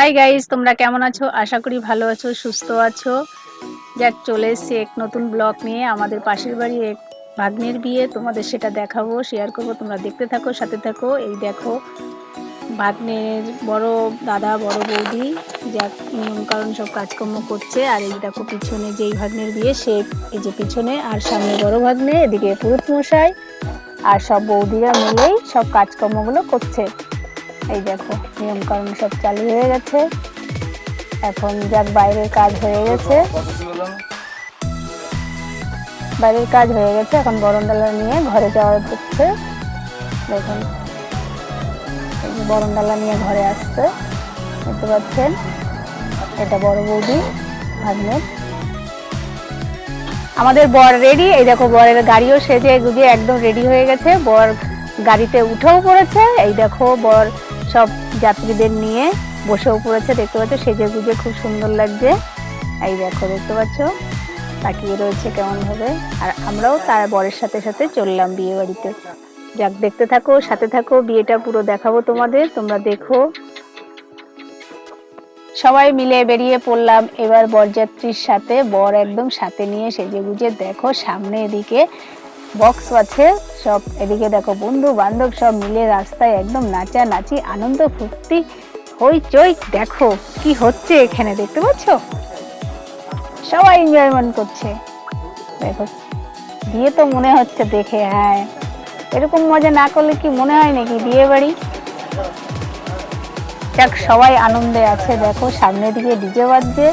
Hi guys তোমরা কেমন আছো? আশা করি ভালো আছো, সুস্থ আছো। যাক, চলে এসছি এক নতুন ব্লগ নিয়ে। আমাদের পাশের বাড়ি এক ভাগ্নের বিয়ে, তোমাদের সেটা দেখাবো শেয়ার করব। তোমরা দেখতে থাকো, সাথে থাকো। এই দেখো, ভাগ্নের বড় দাদা, বড় বৌদি। যাক কারণ সব কাজকর্ম করছে। আর এই দেখো, পিছনে যেই ভাগ্নের বিয়ে, সে এই যে পিছনে। আর সামনে বড় ভাগ্নে, এদিকে পুরুত মশাই। আর সব বৌদিরা মিলেই সব কাজকর্মগুলো করছে। এই দেখো নিয়ম কারণ সব চালু হয়ে গেছে। এখন যাক, বাইরের কাজ হয়ে গেছে। বাইরের কাজ হয়ে গেছে, এখন বরণডালা নিয়ে ঘরে যাওয়া হচ্ছে। দেখুন বরণডালা নিয়ে ঘরে আসছে, দেখতে পাচ্ছেন? এটা বড় বৌদি ভাগ্নের আমাদের বর রেডি, এই দেখো বরের গাড়িও সেজে গুজে একদম রেডি হয়ে গেছে। বর গাড়িতে উঠেও পড়েছে, এই দেখো বর সব যাত্রীদের নিয়ে বসেও পড়েছে, দেখতে পাচ্ছ সেজে গুজে খুব সুন্দর লাগছে। এই দেখো, দেখতে পাচ্ছ? তাকিয়ে রয়েছে কেমন ভাবে আর আমরাও তার বরের সাথে সাথে চললাম বিয়ে বাড়িতে যাক, দেখতে থাকো, সাথে থাকো, বিয়েটা পুরো দেখাবো তোমাদের, তোমরা দেখো। সবাই মিলে বেরিয়ে পড়লাম, এবার বরযাত্রীর সাথে, বর একদম সাথে নিয়ে সেজে গুজে দেখো, সামনে এদিকে বক্স আছে। সব এদিকে দেখো বন্ধু, বান্ধব সব মিলে রাস্তায় একদম নাচা নাচি, আনন্দ ফুর্তি হইচই দেখো কি হচ্ছে এখানে, দেখতে পাচ্ছ? সবাই এনজয়মেন্ট করছে। দেখো, বিয়ে তো মনে হচ্ছে দেখে হ্যাঁ। এরকম মজা না করলে কি মনে হয় নাকি বিয়ে বাড়ি? যাক, সবাই আনন্দে আছে। দেখো, সামনের দিকে ডিজে বাজছে।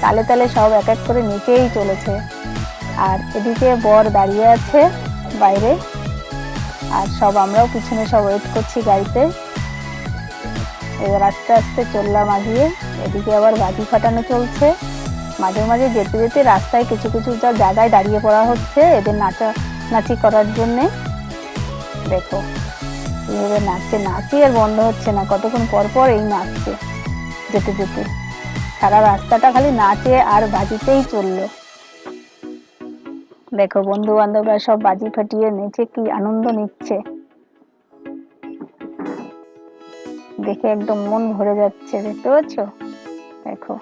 তালে তালে সব এক এক করে নিচেই চলেছে। আর এদিকে বর দাঁড়িয়ে আছে বাইরে। আর সব আমরাও পিছনে সব ওয়েট করছি গাড়িতে। এবার আস্তে আস্তে চললাম আগিয়ে। এদিকে আবার বাজি ফাটানো চলছে। মাঝে মাঝে যেতে যেতে রাস্তায় কিছু কিছু যা জায়গায় দাঁড়িয়ে পড়া হচ্ছে, এদের নাচা নাচি করার জন্যে। দেখো এইভাবে নাচছে, নাচি আর বন্ধ হচ্ছে না। কতক্ষণ পর পর এই নাচছে, যেতে যেতে। সারা রাস্তাটা খালি নাচে আর বাজিতেই চলল। দেখো বন্ধু বান্ধবরা সব বাজি ফাটিয়ে নেচে কি আনন্দ নিচ্ছে। দেখে একদম মন ভরে যাচ্ছে, দেখতে পাচ্ছ? দেখো,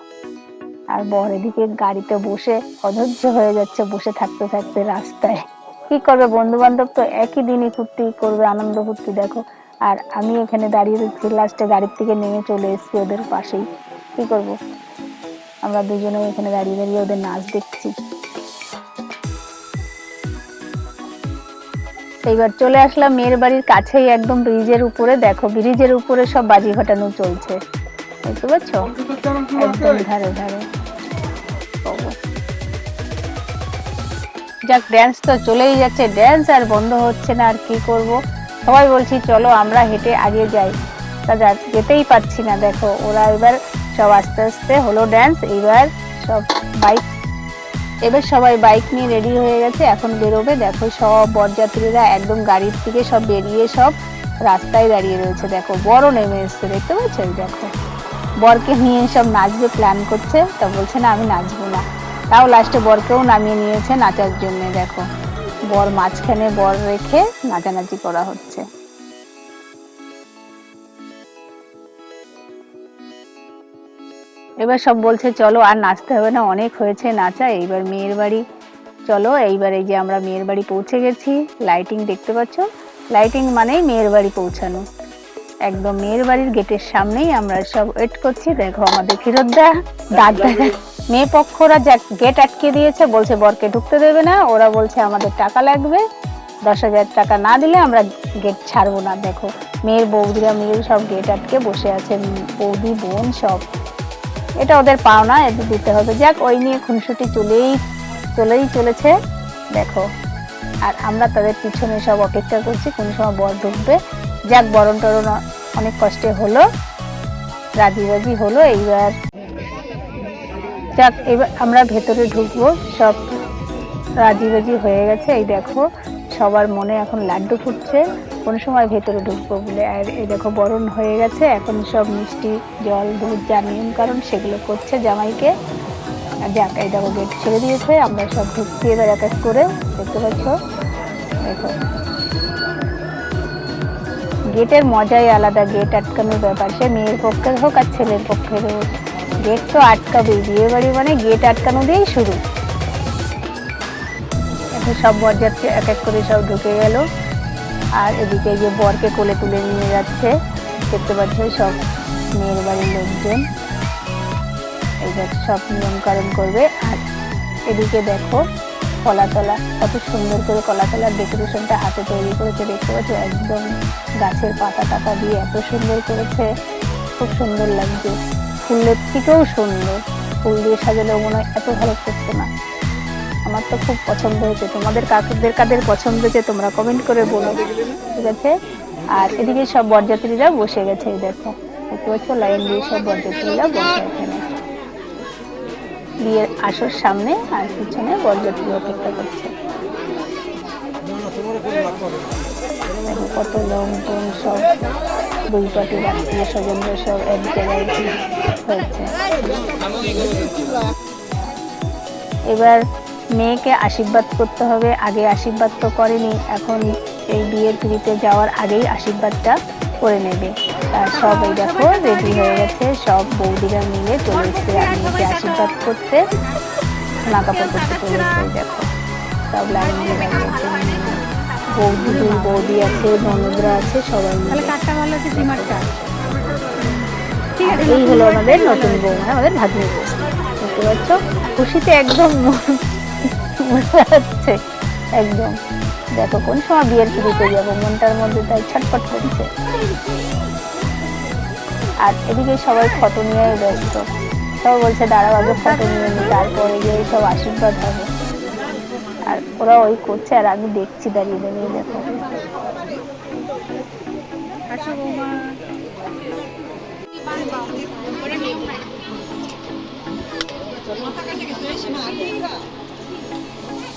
আর বর এদিকে গাড়িতে বসে অধৈর্য হয়ে যাচ্ছে, বসে থাকতে থাকতে রাস্তায়। কি করবে বন্ধু বান্ধব তো একই দিনই ফুর্তি করবে, আনন্দ ফুর্তি, দেখো। আর আমি এখানে দাঁড়িয়ে দেখছি লাস্টে গাড়ির থেকে নেমে চলে এসেছি ওদের পাশেই। কি করব? আমরা দুজনে এখানে দাঁড়িয়ে দাঁড়িয়ে ওদের নাচ দেখছি। এইবার চলে আসলাম মেয়ের বাড়ির কাছেই একদম ব্রিজের উপরে। দেখো ব্রিজের উপরে সব বাজি ফাটানো চলছে। দেখতে পাচ্ছ? একদম ধারে ধারে। যাক ড্যান্স তো চলেই যাচ্ছে। ড্যান্স আর বন্ধ হচ্ছে না, আর কি করব? সবাই বলছি, চলো, আমরা হেঁটে আগে যাই। তা যাক, যেতেই পাচ্ছি না। দেখো, ওরা এবার সব আস্তে আস্তে হলো ড্যান্স এবার সব বাইক এবার সবাই বাইক নিয়ে রেডি হয়ে গেছে, এখন বেরোবে। দেখো সব বরযাত্রীরা একদম গাড়ির থেকে সব বেরিয়ে সব রাস্তায় দাঁড়িয়ে রয়েছে। দেখো, বড় নেমে এসছে, দেখতে পাচ্ছ? এই দেখো। বরকে নিয়ে সব নাচবে প্ল্যান করছে। তা বলছে, না, আমি নাচবো না। তাও লাস্টে বরকেও নামিয়ে নিয়েছে নাচার জন্য, দেখো। বর মাঝখানে বর রেখে নাচানাচি করা হচ্ছে। এবার সব বলছে, চলো, আর নাচতে হবে না, অনেক হয়েছে, নাচা, এইবার মেয়ের বাড়ি। চলো, এইবার এই যে আমরা মেয়ের বাড়ি পৌঁছে গেছি লাইটিং দেখতে পাচ্ছ? লাইটিং মানেই মেয়ের বাড়ি পৌঁছানো। একদম মেয়ের বাড়ির গেটের সামনেই আমরা সব ওয়েট করছি। দেখো আমাদের ফিরোদ্দা দাঁত দেখা মেয়ে পক্ষরা যা গেট আটকে দিয়েছে, বলছে, বরকে ঢুকতে দেবে না। ওরা বলছে, আমাদের টাকা লাগবে। দশ হাজার টাকা না দিলে আমরা গেট ছাড়বো না। দেখো, মেয়ের বৌদিরা মিলে সব গেট আটকে বসে আছে বৌদি, বোন সব। এটা ওদের পাওনা এদের দিতে হবে। যাক, ওই নিয়ে খুনসুটি চলেই চলেই চলেছে। দেখো, আর আমরা তাদের পিছনে সব অপেক্ষা করছি, কোন সময় বর ঢুকবে। যাক, বরণ টরণ অনেক কষ্টে হলো, রাজি রাজি হলো, এইবার যাক, এবার আমরা ভেতরে ঢুকবো, সব রাজি রাজি হয়ে গেছে। এই দেখো, সবার মনে এখন লাড্ডু ফুটছে। কোন সময় ভেতরে ঢুকবো বলে। আর এই দেখো বরণ হয়ে গেছে, এখন সব মিষ্টি, জল, দুধ, যা নিয়ম কারণ সেগুলো করছে জামাইকে। যাক, এই দেখো গেট ছেড়ে দিয়েছে, আমরা সব ঢুকছি এবার এক এক করে দেখতে পাচ্ছ? দেখো। গেটের মজাই আলাদা গেট আটকানোর ব্যাপার। সে মেয়ের পক্ষে হোক আর ছেলের পক্ষে হোক গেট তো আটকাবেই। বিয়ে বাড়ি মানে গেট আটকানো দিয়েই শুরু। এখন সব বরযাত্রী এক এক করে সব ঢুকে গেল। আর এদিকে যে বরকে কোলে তুলে নিয়ে যাচ্ছে। দেখতে পাচ্ছ সব মেয়ের বাড়ির লোকজন। এইবার সব নিয়মকানুন করবে। আর এদিকে দেখো কলাতলা, কত সুন্দর করে কলাতলার ডেকোরেশনটা হাতে তৈরি করেছে। দেখতে পাচ্ছ একদম গাছের পাতা টাতা দিয়ে এত সুন্দর করেছে। খুব সুন্দর লাগছে। ফুলের থেকেও সুন্দর। ফুল দিয়ে সাজালেও মনে হয় এত ভালো করতো না। আমার তো খুব পছন্দ হয়েছে। তোমাদের কাকুদের কাদের পছন্দ হয়েছে, তোমরা কমেন্ট করে বলো। ঠিক আছে? আর এদিকে সব বরযাত্রীরা বসে গেছে দেখো। দেখতে পাচ্ছ? লাইন দিয়ে সব বরযাত্রীরা বসে এখানে বিয়ের আসর সামনে আর পিছনে বরযাত্রী অপেক্ষা করছে। কত লোকজন সব দুই পাটির আত্মীয় স্বজনরা সব এক জায়গায় হয়েছে। এবার মেয়েকে আশীর্বাদ করতে হবে। আগে আশীর্বাদ তো করেনি এখন এই বিয়ের পিড়িতে যাওয়ার আগেই আশীর্বাদটা করে নেবে। আর সব এই দেখো রেডি হয়ে গেছে সব বৌদিরা মিলে চলে এসছে আর মেয়েকে আশীর্বাদ করতে কাপড় করতে চলে এসছে দেখো। সব লাইন দিয়ে বৌদি দুই বৌদি আছে ননদরা আছে সবাই মিলে। কাঠটা ভালো আছে সিমারটা এই হলো আমাদের নতুন বউ মানে আমাদের ভাগ্নি বউ। বুঝতে পারছ? খুশিতে একদম মজা হচ্ছে। একদম। দেখো, কোন সময় বিয়ের পিড়িতে যাব মনটার মধ্যে তাই ছটফট করছে। আর এদিকে সবাই ফটো নিয়ে ব্যস্ত। সব বলছে, দাঁড়াও, আগে ফটো নিয়ে নি, তারপরে গিয়ে সব আশীর্বাদ হবে। আর ওরা ওই করছে, আর আমি দেখছি দাঁড়িয়ে দাঁড়িয়ে, দেখো।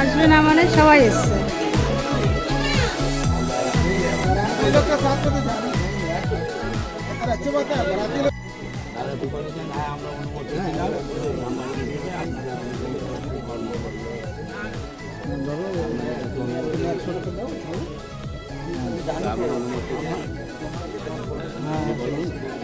আসবে না মানে সবাই এসছে। হয়ে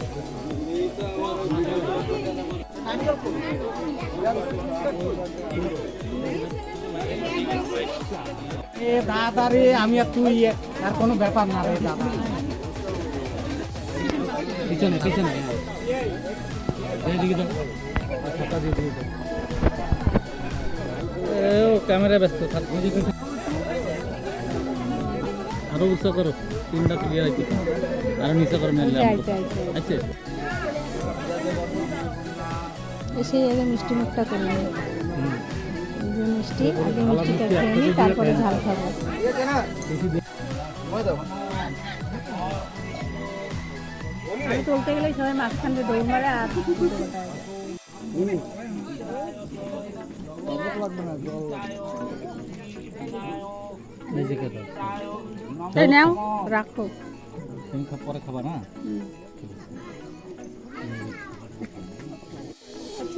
এ দাদা রে আমি আর তুই আর কোনো ব্যাপার না রে দাদা। পিছনে পিছনে। ও ক্যামেরা ব্যস্ত থাক। আরও উৎসাহ করো তিনটা ক্লিয়ার আছে আরও নিচে করো মেলে আচ্ছা। আচ্ছা আছে এসে আগে মিষ্টি মুখটা করে নিই। যে মিষ্টি আগে মিষ্টিটা মিষ্টি খেয়ে নিই তারপরে ঝাল খাব। আমি চলতে গেলে সবাই মাঝখান দিয়ে দৌড় মারে আর নাও রাখো। তুমি পরে খাবা না?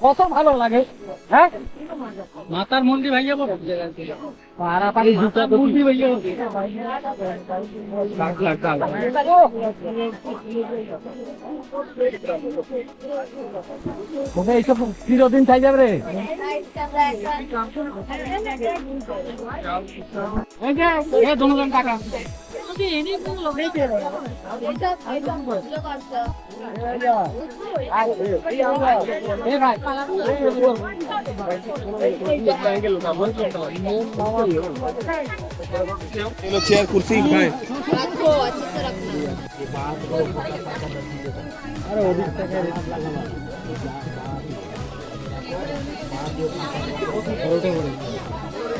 কত ভালো লাগে হ্যাঁ? মাতার মন্দির ভাইয়া বলো পারাপারি জুতা মন্দির ভাইয়া এইসব চিরদিন চাই যাবে রে। এই যে টাকা। ये लोग चेयर कुर्सी भाई रखो अच्छे से रखना अरे वो भी फोटो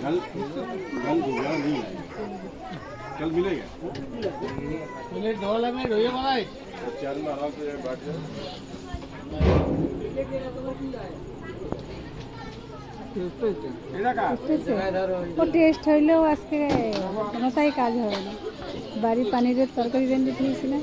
कल कल दूंगा नहीं कल मिलेगा ডোলা মে রয়ে বলাই चैनल में आराम से बैठ जाओ ও টেস্ট হইলেও আজকে কোনোটাই কাজ হবে না বাড়ি পানিরের তরকারি রেঞ্জে দিয়েছিলাম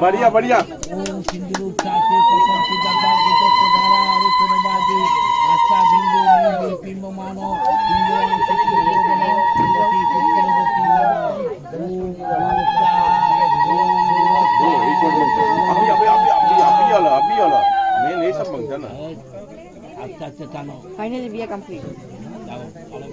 बढ़िया बढ़िया वो एक मिनट में अभी अभी अभी अभी अभी वाला अभी वाला मैं नहीं सब मांगता ना আচ্ছা আচ্ছা জানো ফাইনালি বিয়ে কমপ্লিট যাও আরেকবার যাও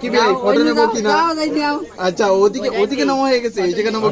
কি ভাই ফটো নেব কি না আচ্ছা ওদিকে ওদিকে নেওয়া হয়ে গেছে এই জায়গায় নেব